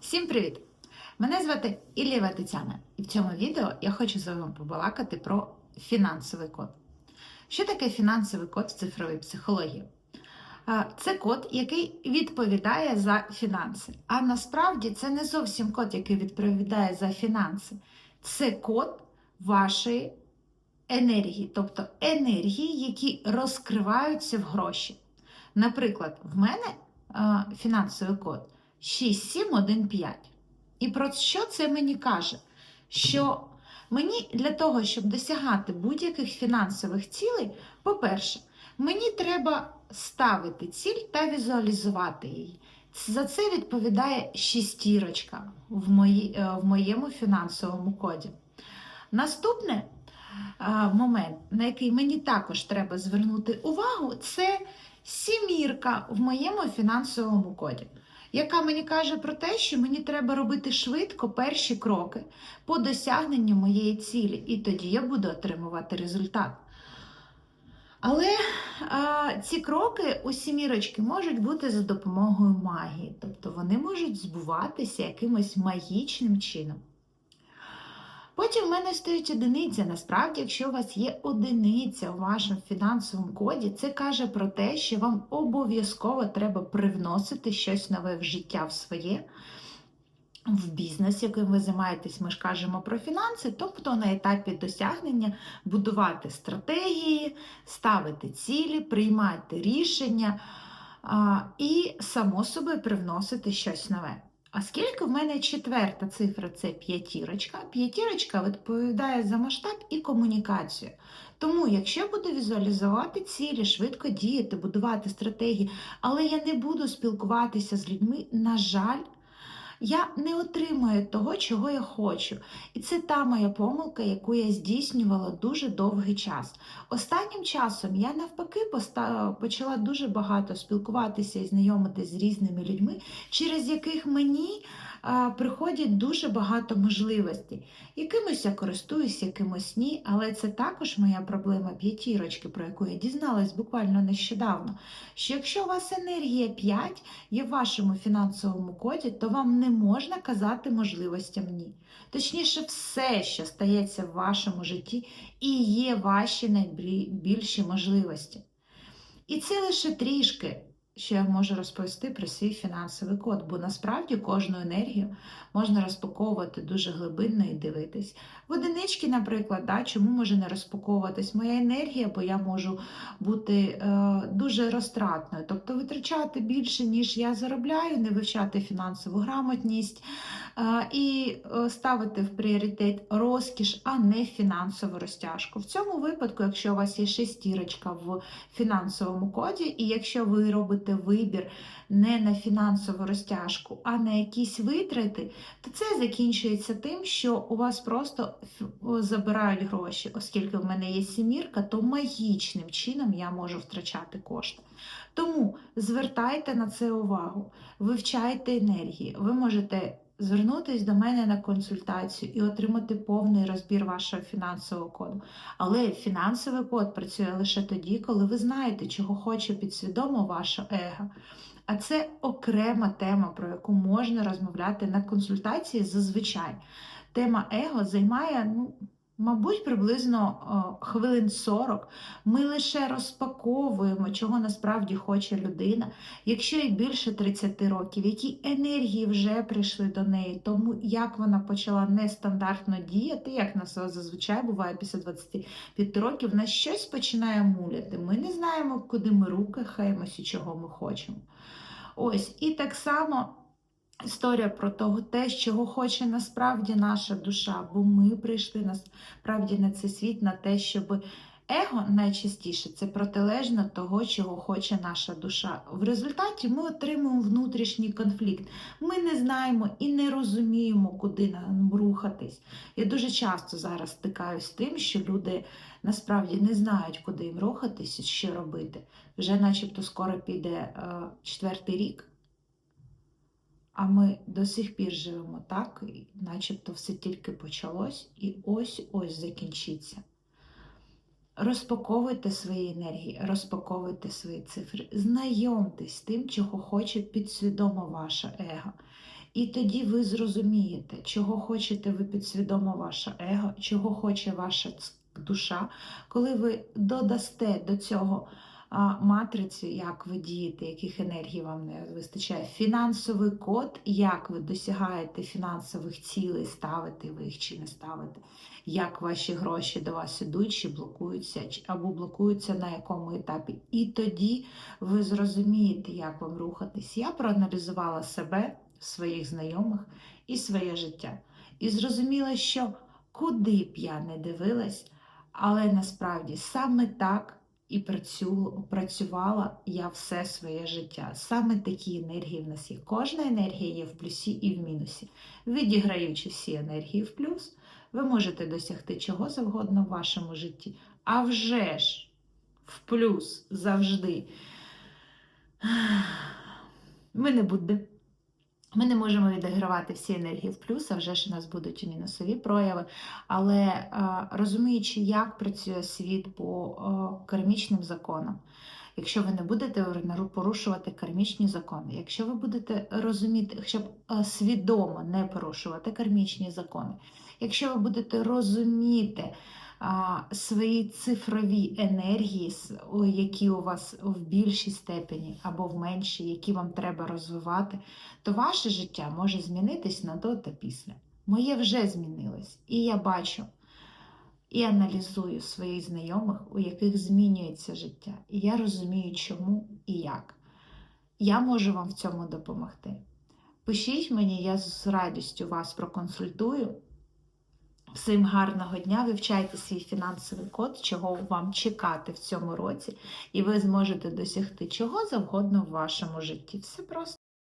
Всім привіт! Мене звати Іллєва Тетяна, і в цьому відео я хочу з вами побалакати про фінансовий код. Що таке фінансовий код в цифровій психології? Це код, який відповідає за фінанси. А насправді це не зовсім код, який відповідає за фінанси. Це код вашої енергії, тобто енергії, які розкриваються в гроші. Наприклад, в мене фінансовий код 6715. І про що це мені каже? Що мені для того, щоб досягати будь-яких фінансових цілей, по-перше, мені треба ставити ціль та візуалізувати її. За це відповідає шістірочка в, мої, е, в моєму фінансовому коді. Наступний е, момент, на який мені також треба звернути увагу, це сімірка в моєму фінансовому коді яка мені каже про те, що мені треба робити швидко перші кроки по досягненню моєї цілі, і тоді я буду отримувати результат. Але а, ці кроки у сімірочки можуть бути за допомогою магії, тобто вони можуть збуватися якимось магічним чином. Потім в мене стоїть одиниця. Насправді, якщо у вас є одиниця у вашому фінансовому коді, це каже про те, що вам обов'язково треба привносити щось нове в життя в своє. В бізнес, яким ви займаєтесь, ми ж кажемо про фінанси, тобто на етапі досягнення будувати стратегії, ставити цілі, приймати рішення і, само собою, привносити щось нове. Оскільки в мене четверта цифра це п'ятірочка, п'ятірочка відповідає за масштаб і комунікацію. Тому, якщо я буду візуалізувати цілі, швидко діяти, будувати стратегії, але я не буду спілкуватися з людьми, на жаль, я не отримую того, чого я хочу. І це та моя помилка, яку я здійснювала дуже довгий час. Останнім часом я навпаки почала дуже багато спілкуватися і знайомитися з різними людьми, через яких мені приходять дуже багато можливостей. Якимось я користуюсь, якимось ні, але це також моя проблема п'ятірочки, про яку я дізналась буквально нещодавно. Що якщо у вас енергія 5 є в вашому фінансовому коді, то вам не можна казати можливостям ні. Точніше, все, що стається в вашому житті, і є ваші найбільші можливості. І це лише трішки я можу розповісти про свій фінансовий код, бо насправді кожну енергію можна розпаковувати дуже глибинно і дивитись. В одинички, наприклад, да, чому може не розпаковуватись моя енергія, бо я можу бути е, дуже розтратною, тобто витрачати більше, ніж я заробляю, не вивчати фінансову грамотність і е, ставити в пріоритет розкіш, а не фінансову розтяжку. В цьому випадку, якщо у вас є шестірочка в фінансовому коді, і якщо ви робите робите вибір не на фінансову розтяжку, а на якісь витрати, то це закінчується тим, що у вас просто забирають гроші, оскільки в мене є сімірка, то магічним чином я можу втрачати кошти. Тому звертайте на це увагу, вивчайте енергії, ви можете. Звернутись до мене на консультацію і отримати повний розбір вашого фінансового коду. Але фінансовий код працює лише тоді, коли ви знаєте, чого хоче підсвідомо ваше его. А це окрема тема, про яку можна розмовляти на консультації зазвичай. Тема его займає, ну, Мабуть, приблизно хвилин 40 ми лише розпаковуємо, чого насправді хоче людина, якщо їй більше 30 років, які енергії вже прийшли до неї, тому як вона почала нестандартно діяти, як нас зазвичай буває після 25 років, на щось починає муляти. Ми не знаємо, куди ми рухаємося і чого ми хочемо. Ось, і так само. Історія про того, те, чого хоче насправді наша душа, бо ми прийшли насправді на цей світ, на те, щоб его найчастіше це протилежно того, чого хоче наша душа. В результаті ми отримуємо внутрішній конфлікт. Ми не знаємо і не розуміємо, куди нам рухатись. Я дуже часто зараз стикаюся з тим, що люди насправді не знають, куди їм рухатись що робити. Вже, начебто, скоро піде е, четвертий рік. А ми до сих пір живемо так, начебто все тільки почалось і ось-ось закінчиться. Розпаковуйте свої енергії, розпаковуйте свої цифри, знайомтесь з тим, чого хоче підсвідомо ваше его. І тоді ви зрозумієте, чого хочете ви підсвідомо ваше его, чого хоче ваша душа, коли ви додасте до цього матрицю, як ви дієте, яких енергій вам не вистачає, фінансовий код, як ви досягаєте фінансових цілей, ставите ви їх чи не ставите, як ваші гроші до вас ідуть, чи блокуються, або блокуються на якому етапі. І тоді ви зрозумієте, як вам рухатись. Я проаналізувала себе, своїх знайомих і своє життя. І зрозуміла, що куди б я не дивилась, але насправді саме так і працю, працювала я все своє життя. Саме такі енергії в нас є. Кожна енергія є в плюсі і в мінусі. Відіграючи всі енергії в плюс, ви можете досягти чого завгодно в вашому житті. А вже ж в плюс завжди. Ми не будемо. Ми не можемо відігравати всі енергії в плюс, а вже ж у нас будуть і мінусові прояви. Але е, розуміючи, як працює світ по е, кармічним законам, якщо ви не будете порушувати кармічні закони, якщо ви будете розуміти, якщо е, свідомо не порушувати кармічні закони, якщо ви будете розуміти свої цифрові енергії, які у вас в більшій степені або в меншій, які вам треба розвивати, то ваше життя може змінитись на до та після. Моє вже змінилось, і я бачу і аналізую своїх знайомих, у яких змінюється життя. І я розумію, чому і як. Я можу вам в цьому допомогти. Пишіть мені, я з радістю вас проконсультую. Всім гарного дня, вивчайте свій фінансовий код, чого вам чекати в цьому році, і ви зможете досягти чого завгодно в вашому житті. Все просто.